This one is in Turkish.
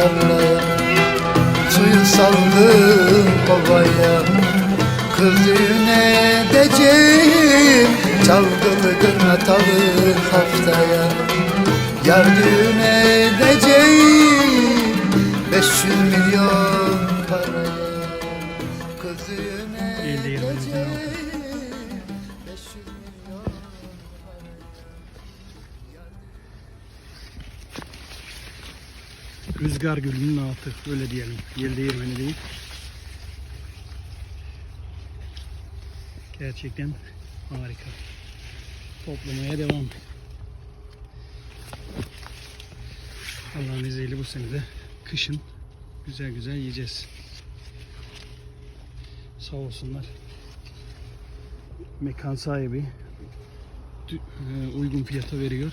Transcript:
tarlaya Suyu saldım kovaya. Kız düğün edeceğim Çalgılı gırnatalı haftaya. Yar düğün edeceğim 500 milyon paraya. Kız düğün Elde yerimizden aldık. edeceğim Rüzgar gülünün altı öyle diyelim. Yel değirmeni değil. Gerçekten harika. Toplamaya devam. Allah'ın izniyle bu sene de kışın güzel güzel yiyeceğiz. Sağ olsunlar. Mekan sahibi e, uygun fiyata veriyor.